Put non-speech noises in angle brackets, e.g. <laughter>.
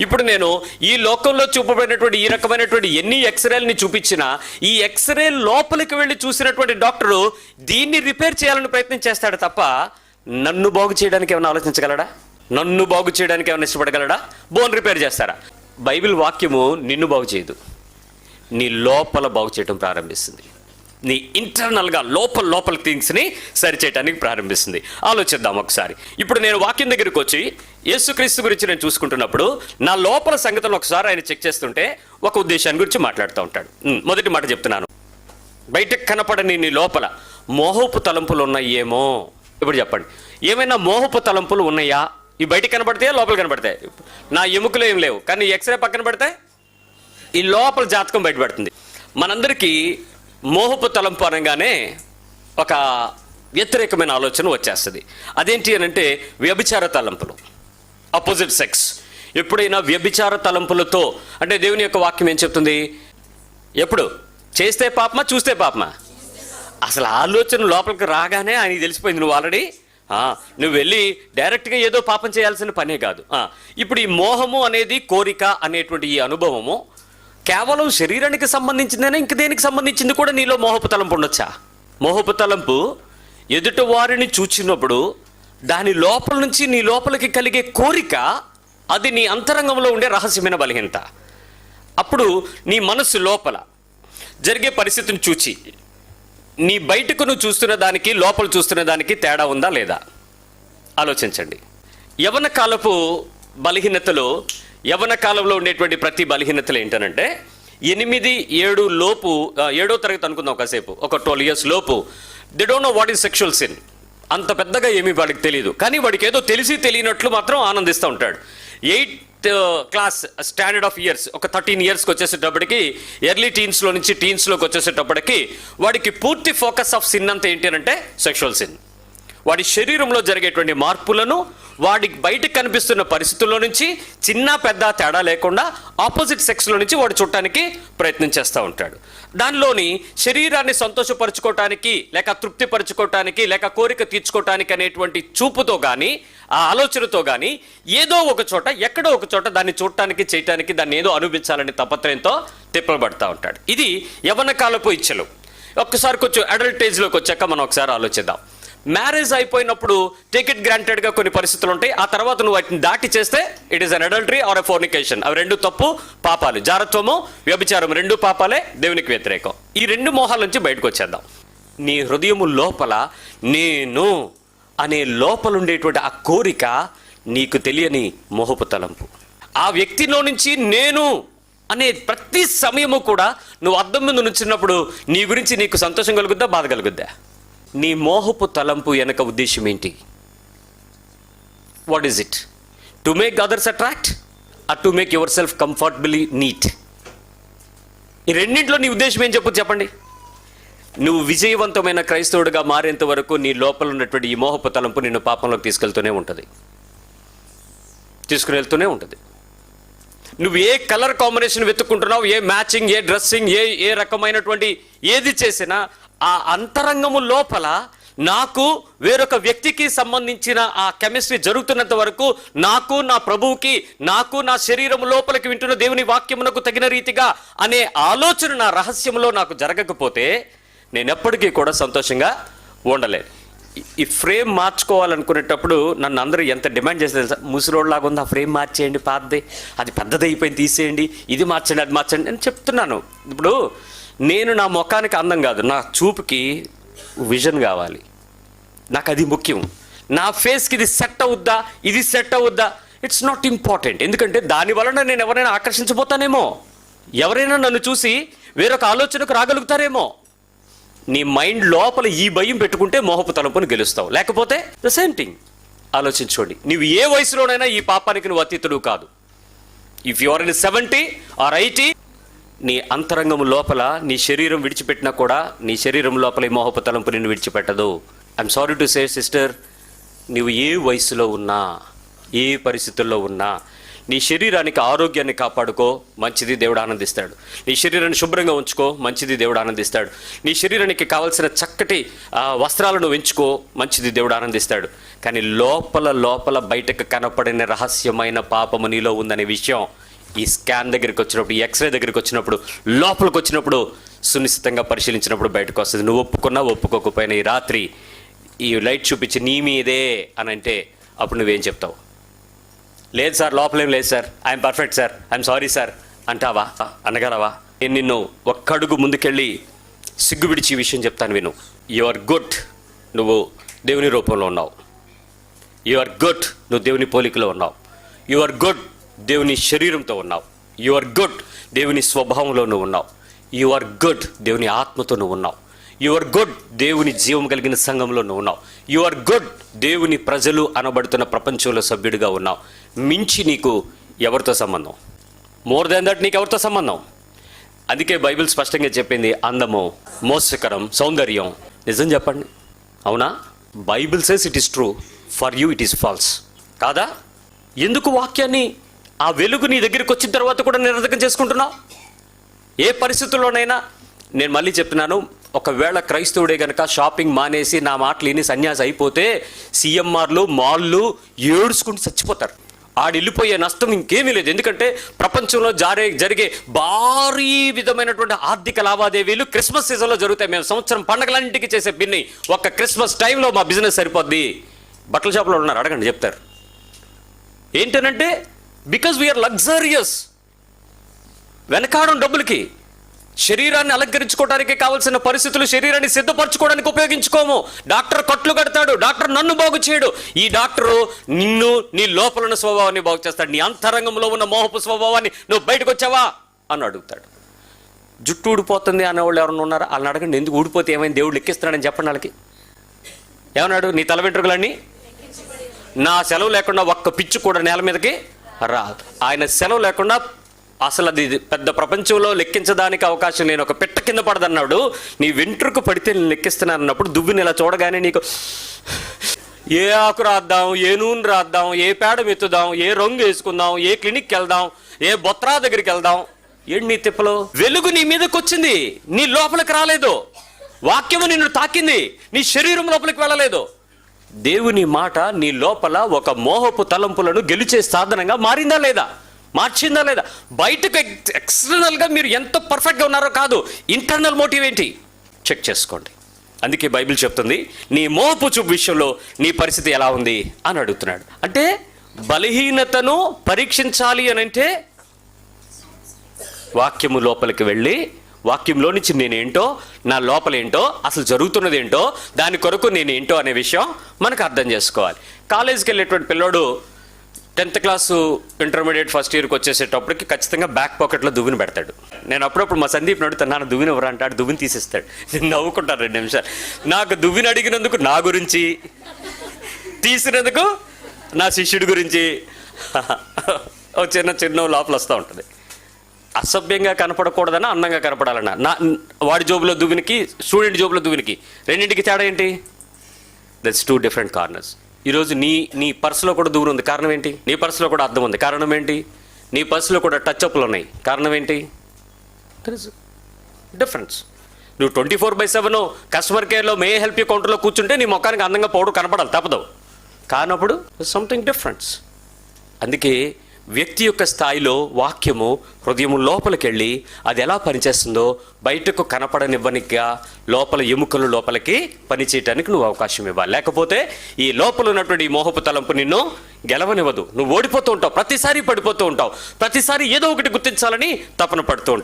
ఇప్పుడు నేను ఈ లోకంలో చూపబడినటువంటి ఈ రకమైనటువంటి ఎన్ని ఎక్స్రేల్ని చూపించినా ఈ ఎక్స్రే లోపలికి వెళ్ళి చూసినటువంటి డాక్టరు దీన్ని రిపేర్ చేయాలని ప్రయత్నం చేస్తాడు తప్ప నన్ను బాగు చేయడానికి ఏమైనా ఆలోచించగలడా? నన్ను బాగు చేయడానికి ఏమైనా ఇష్టపడగలడా? బోన్ రిపేర్ చేస్తారా? బైబిల్ వాక్యము నిన్ను బాగు చేయదు. నీ లోపల బాగు చేయడం ప్రారంభిస్తుంది. నీ ఇంటర్నల్గా లోపల లోపల థింగ్స్ని సరిచేయడానికి ప్రారంభిస్తుంది. ఆలోచిద్దాం ఒకసారి. ఇప్పుడు నేను వాక్యం దగ్గరికి వచ్చి యేసుక్రీస్తు గురించి నేను చూసుకుంటున్నప్పుడు నా లోపల సంగతులను ఒకసారి ఆయన చెక్ చేస్తుంటే ఒక ఉద్దేశాన్ని గురించి మాట్లాడుతూ ఉంటాడు. మొదటి మాట చెప్తున్నాను. బయటకు కనపడని నీ లోపల మోహపు తలంపులు ఉన్నాయేమో? ఇప్పుడు చెప్పండి. ఏమైనా మోహపు తలంపులు ఉన్నాయా? ఈ బయట కనపడతాయా లోపల కనపడతాయి నా ఎముకలు ఏం లేవు. కానీ ఎక్స్రే పక్కన పడితే? ఈ లోపల జాతకం బయటపడుతుంది. మనందరికీ మోహపు తలంపు అనగానే ఒక వ్యతిరేకమైన ఆలోచన వచ్చేస్తుంది. అదేంటి అని అంటే వ్యభిచార తలంపులు అపోజిట్ సెక్స్ ఎప్పుడైనా వ్యభిచార తలంపులతో అంటే దేవుని యొక్క వాక్యం ఏం చెప్తుంది? ఎప్పుడు? చేస్తే పాపమా చూస్తే పాపమా? అసలు ఆలోచన లోపలికి రాగానే ఆయనకి తెలిసిపోయింది. నువ్వు ఆల్రెడీ నువ్వు వెళ్ళి డైరెక్ట్గా ఏదో పాపం చేయాల్సిన పనే కాదు. ఇప్పుడు ఈ మోహము అనేది కోరిక అనేటువంటి ఈ అనుభవము కేవలం శరీరానికి సంబంధించిందేనా ఇంక దేనికి సంబంధించింది కూడా నీలో మోహపు తలంపు ఉండొచ్చా? మోహపు తలంపు ఎదుటి వారిని చూచినప్పుడు దాని లోపల నుంచి నీ లోపలికి కలిగే కోరిక అది నీ అంతరంగంలో ఉండే రహస్యమైన బలహీనత. అప్పుడు నీ మనస్సు లోపల జరిగే పరిస్థితిని చూచి నీ బయటకు నువ్వు చూస్తున్న దానికి లోపల చూస్తున్న దానికి తేడా ఉందా లేదా? ఆలోచించండి. యవన కాలపు బలహీనతలు యవన కాలంలో ఉండేటువంటి ప్రతి బలహీనతలు ఏంటనంటే ఎనిమిది ఏడు లోపు ఏడో తరగతి అనుకుందాం ఒకసేపు ఒక ట్వెల్వ్ ఇయర్స్ లోపు. They don't know what is sexual sin అంత పెద్దగా ఏమీ వాడికి తెలియదు కానీ వాడికి ఏదో తెలిసి తెలియనట్లు మాత్రం ఆనందిస్తూ ఉంటాడు. Eighth class standard of years ఒక థర్టీన్ ఇయర్స్కి వచ్చేసేటప్పటికి ఎర్లీ టీన్స్లో నుంచి టీన్స్లోకి వచ్చేసేటప్పటికి వాడికి పూర్తి ఫోకస్ ఆఫ్ సిన్ అంతా ఏంటి అంటే సెక్షువల్ సిన్ వాడి శరీరంలో జరిగేటువంటి మార్పులను వాడికి బయటకు కనిపిస్తున్న పరిస్థితుల్లో నుంచి చిన్న పెద్ద తేడా లేకుండా ఆపోజిట్ సెక్స్లో నుంచి వాడు చూడటానికి ప్రయత్నం చేస్తూ ఉంటాడు. దానిలోని శరీరాన్ని సంతోషపరచుకోవటానికి లేక తృప్తిపరచుకోవటానికి లేక కోరిక తీర్చుకోవటానికి అనేటువంటి చూపుతో కానీ ఆ ఆలోచనతో కానీ ఏదో ఒక చోట ఎక్కడో ఒక చోట దాన్ని చూడటానికి చేయటానికి దాన్ని ఏదో అనుభవించాలని తపత్రయంతో తిప్పబడతా ఉంటాడు. ఇది యవన కాలపు ఇచ్చలు. ఒక్కసారి కొంచెం అడల్టేజ్లోకి వచ్చాక మనం ఒకసారి ఆలోచిద్దాం. మ్యారేజ్ అయిపోయినప్పుడు టికెట్ గ్రాంటెడ్గా కొన్ని పరిస్థితులు ఉంటాయి. ఆ తర్వాత నువ్వు వాటిని దాటి చేస్తే it is an adultery or a fornication అవి రెండు తప్పు పాపాలు. జారత్వము వ్యభిచారం రెండు పాపాలే దేవునికి వ్యతిరేకం. ఈ రెండు మోహాల నుంచి బయటకు వచ్చేద్దాం. నీ హృదయము లోపల నేను అనే లోపలుండేటువంటి ఆ కోరిక నీకు తెలియని మోహపు తలంపు. ఆ వ్యక్తిలో నుంచి నేను అనే ప్రతి సమయము కూడా నువ్వు అద్దం మీద నుంచున్నప్పుడు నీ గురించి నీకు సంతోషం కలుగుద్దా బాధ కలుగుద్దా? నీ మోహపు తలంపు వెనక ఉద్దేశం ఏంటి? What is it to make others attract or to make yourself comfortably neat ఈ రెండింటిలో నీ ఉద్దేశం ఏం చెప్పు చెప్పండి. నువ్వు విజయవంతమైన క్రైస్తవుడిగా మారేంత వరకు నీ లోపల ఉన్నటువంటి ఈ మోహపు తలంపు నిన్ను పాపంలోకి తీసుకెళ్తూనే ఉంటుంది. తీసుకుని వెళ్తూనే ఉంటుంది. నువ్వు ఏ కలర్ కాంబినేషన్ వెతుక్కుంటున్నావు ఏ మ్యాచింగ్ ఏ డ్రెస్సింగ్ ఏ ఏ రకమైనటువంటి ఏది చేసినా ఆ అంతరంగము లోపల నాకు వేరొక వ్యక్తికి సంబంధించిన ఆ కెమిస్ట్రీ జరుగుతున్నంత వరకు నాకు నా ప్రభువుకి నాకు నా శరీరం లోపలికి వింటున్న దేవుని వాక్యమునకు తగిన రీతిగా అనే ఆలోచన నా రహస్యంలో నాకు జరగకపోతే నేను ఎప్పటికీ కూడా సంతోషంగా ఉండలేను. ఈ- ఫ్రేమ్ మార్చుకోవాలనుకునేటప్పుడు నన్ను అందరూ ఎంత డిమాండ్ చేస్తే తెలుసా? ముసిరోడ్లాగా ఉంది ఆ ఫ్రేమ్ మార్చేయండి పాతది అది పెద్దది అయిపోయింది తీసేయండి ఇది మార్చండి అది మార్చండి నేను చెప్తున్నాను. ఇప్పుడు నేను నా ముఖానికి అందం కాదు నా చూపుకి విజన్ కావాలి. నాకు అది ముఖ్యం. నా ఫేస్కి ఇది సెట్ అవుద్దా? ఇది సెట్ అవుద్దా? ఇట్స్ నాట్ ఇంపార్టెంట్ ఎందుకంటే దాని వలన నేను ఎవరైనా ఆకర్షించబోతానేమో? ఎవరైనా నన్ను చూసి వేరొక ఆలోచనకు రాగలుగుతారేమో? నీ మైండ్ లోపల ఈ భయం పెట్టుకుంటే మోహపు తలుపుని గెలుస్తావు. లేకపోతే ద సేమ్ థింగ్ ఆలోచించుకోండి. నువ్వు ఏ వయసులోనైనా ఈ పాపానికి నువ్వు అతీతుడు కాదు. If you are in seventy or eighty నీ అంతరంగం లోపల నీ శరీరం విడిచిపెట్టినా కూడా నీ శరీరం లోపల ఈ మోహపు తలంపు నిన్ను విడిచిపెట్టదు. I'm sorry to say sister నువ్వు ఏ వయసులో ఉన్నా ఏ పరిస్థితుల్లో ఉన్నా నీ శరీరానికి ఆరోగ్యాన్ని కాపాడుకో మంచిది దేవుడు ఆనందిస్తాడు. నీ శరీరాన్ని శుభ్రంగా ఉంచుకో మంచిది దేవుడు ఆనందిస్తాడు. నీ శరీరానికి కావలసిన చక్కటి వస్త్రాలను ఎంచుకో మంచిది దేవుడు ఆనందిస్తాడు. కానీ లోపల లోపల బయటకు కనపడిన రహస్యమైన పాపము నీలో ఉందనే విషయం ఈ స్కాన్ దగ్గరికి వచ్చినప్పుడు ఈ ఎక్స్రే దగ్గరికి వచ్చినప్పుడు లోపలికి వచ్చినప్పుడు సునిశ్చితంగా పరిశీలించినప్పుడు బయటకు వస్తుంది. నువ్వు ఒప్పుకున్నా ఒప్పుకోకపోయినా ఈ రాత్రి ఈ లైట్ చూపించి నీ మీదే అని అంటే అప్పుడు నువ్వేం చెప్తావు? లేదు సార్ లోపలేం లేదు sir. I'm perfect sir. I'm sorry sir. అంటావా? అనగలవా? నేను నిన్ను ఒక్కడుగు ముందుకెళ్ళి సిగ్గుబిడిచి ఈ విషయం చెప్తాను విను. యు ఆర్ గుడ్ నువ్వు దేవుని రూపంలో ఉన్నావు. యు ఆర్ గుడ్ నువ్వు దేవుని పోలికలో ఉన్నావు. యు ఆర్ గుడ్ దేవుని శరీరంతో ఉన్నావు. యు ఆర్ గుడ్ దేవుని స్వభావంలో నువ్వు ఉన్నావు. యు ఆర్ గుడ్ దేవుని ఆత్మతో నువ్వు ఉన్నావు. యు ఆర్ గుడ్ దేవుని జీవం కలిగిన సంఘంలో నువ్వు ఉన్నావు. యు ఆర్ గుడ్ దేవుని ప్రజలు అనబడుతున్న ప్రపంచంలో సభ్యుడిగా ఉన్నావు. మించి నీకు ఎవరితో సంబంధం? మోర్ దాన్ దట్ నీకు ఎవరితో సంబంధం? అందుకే బైబిల్ స్పష్టంగా చెప్పింది అందము మోసకరం సౌందర్యం. నిజం చెప్పండి. అవునా? Bible says it is true for you it is false కాదా? ఎందుకు వాక్యాన్ని ఆ వెలుగు నీ దగ్గరికి వచ్చిన తర్వాత కూడా నిరర్ధకం చేసుకుంటున్నావు? ఏ పరిస్థితుల్లోనైనా నేను మళ్ళీ చెప్తున్నాను ఒకవేళ క్రైస్తవుడే గనక షాపింగ్ మానేసి నా మాటలు విని సన్యాసి అయిపోతే సీఎంఆర్లు మాల్లు ఏడుచుకుంటూ చచ్చిపోతారు. ఆడిల్లిపోయే నష్టం ఇంకేమీ లేదు. ఎందుకంటే ప్రపంచంలో జారే జరిగే భారీ విధమైనటువంటి ఆర్థిక లావాదేవీలు క్రిస్మస్ సీజన్లో జరుగుతాయి. మేము సంవత్సరం పండగలన్నింటికి చేసే పిన్ని ఒక్క క్రిస్మస్ టైంలో మా బిజినెస్ సరిపోద్ది. బట్టల షాప్లో ఉన్నారు అడగండి చెప్తారు. ఏంటనంటే బికాజ్ వీఆర్ లగ్జరియస్ వెనకాడం డబ్బులకి శరీరాన్ని అలంకరించుకోవడానికి కావాల్సిన పరిస్థితులు శరీరాన్ని సిద్ధపరచుకోవడానికి ఉపయోగించుకోము. డాక్టర్ కట్లు కడతాడు డాక్టర్ నన్ను బాగు చేయడు. ఈ డాక్టరు నిన్ను నీ లోపల ఉన్న స్వభావాన్ని బాగు చేస్తాడు. నీ అంతరంగంలో ఉన్న మోహపు స్వభావాన్ని నువ్వు బయటకు వచ్చావా? అని అడుగుతాడు. జుట్టు ఊడిపోతుంది అనేవాళ్ళు ఎవరన్నా ఉన్నారా? వాళ్ళని అడగండి ఎందుకు ఊడిపోతే ఏమైంది? దేవుడు లెక్కిస్తున్నాడని చెప్పండి వాళ్ళకి. ఏమన్నాడు? నీ తల వెంట్రుకలన్నీ? నా సెలవు లేకుండా ఒక్క పిచ్చు కూడా నేల మీదకి రాదు. ఆయన సెలవు లేకుండా అసలు అది పెద్ద ప్రపంచంలో లెక్కించడానికి అవకాశం లేని ఒక పిట్ట కింద పడదన్నాడు. నీ వెంట్రుకు పడితే నేను లెక్కిస్తున్నాను అన్నప్పుడు దువ్విని ఇలా చూడగానే నీకు ఏ ఆకు రాద్దాం ఏ నూనె రాద్దాం ఏ పేడ మెత్తుదాం ఏ రంగు వేసుకుందాం ఏ క్లినిక్కి వెళ్దాం ఏ బొత్రా దగ్గరికి వెళ్దాం. ఏంటి నీ తిప్పలు? వెలుగు నీ మీదకి వచ్చింది. నీ లోపలికి రాలేదు. వాక్యము నిన్ను తాకింది. నీ శరీరం లోపలికి వెళ్ళలేదు. దేవుని మాట నీ లోపల ఒక మోహపు తలంపులను గెలిచే సాధనంగా మారిందా లేదా? మార్చిందా లేదా? బయటకు ఎక్స్టర్నల్గా మీరు ఎంత పర్ఫెక్ట్గా ఉన్నారో కాదు ఇంటర్నల్ మోటివ్ ఏంటి? చెక్ చేసుకోండి. అందుకే బైబిల్ చెప్తుంది నీ మోహపు చూపు విషయంలో నీ పరిస్థితి ఎలా ఉంది అని అడుగుతున్నాడు. అంటే బలహీనతను పరీక్షించాలి అని అంటే వాక్యము లోపలికి వెళ్ళి వాక్యంలో నుంచి నేనేంటో నా లోపలేంటో అసలు జరుగుతున్నది ఏంటో దాని కొరకు నేనేంటో అనే విషయం మనకు అర్థం చేసుకోవాలి. కాలేజీకి వెళ్ళేటువంటి పిల్లోడు టెన్త్ క్లాసు ఇంటర్మీడియట్ ఫస్ట్ ఇయర్కి వచ్చేసేటప్పటికి ఖచ్చితంగా బ్యాక్ పాకెట్లో దువ్విని పెడతాడు. నేను అప్పుడప్పుడు మా సందీప్ అడుగుతాను నాన్న దువ్విని ఎవరు? అంటాడు దువ్విని తీసేస్తాడు. నేను నవ్వుకుంటాను రెండు నిమిషాలు. నాకు దువ్విని అడిగినందుకు నా గురించి తీసినందుకు నా శిష్యుడి గురించి <laughs> ఓ చిన్న చిన్న లోపల వస్తూ ఉంటుంది. అసభ్యంగా కనపడకూడదన్నా అందంగా కనపడాలన్నా. నా వాడి జోబులో దువ్వినికి స్టూడెంట్ జోబులో దువ్వినికి. రెండింటికి తేడా ఏంటి? దట్స్ టూ డిఫరెంట్ కార్నర్స్ ఈరోజు నీ నీ పర్సులో కూడా దూరం ఉంది. కారణం ఏంటి? నీ పర్సులో కూడా అర్థం ఉంది. కారణం ఏంటి? నీ పర్సులో కూడా టచ్ అప్లు ఉన్నాయి. కారణం ఏంటి? డిఫరెన్స్ నువ్వు twenty four by seven customer కేర్లో may help you కౌంటర్లో కూర్చుంటే నీ ముఖానికి అందంగా పౌడర్ కనపడాలి. తప్పదు. కానప్పుడు సంథింగ్ డిఫరెన్స్ అందుకే వ్యక్తి యొక్క స్థాయిలో వాక్యము హృదయము లోపలికెళ్ళి అది ఎలా పనిచేస్తుందో బయటకు కనపడనివ్వనిగా లోపల ఎముకలు లోపలికి పనిచేయటానికి నువ్వు అవకాశం ఇవ్వాలి. లేకపోతే ఈ లోపల ఉన్నటువంటి ఈ మోహపు తలంపు నిన్ను గెలవనివ్వదు. నువ్వు ఓడిపోతూ ఉంటావు. ప్రతిసారి పడిపోతూ ఉంటావు. ప్రతిసారి ఏదో ఒకటి గుర్తించాలని తపన పడుతూ ఉంటావు.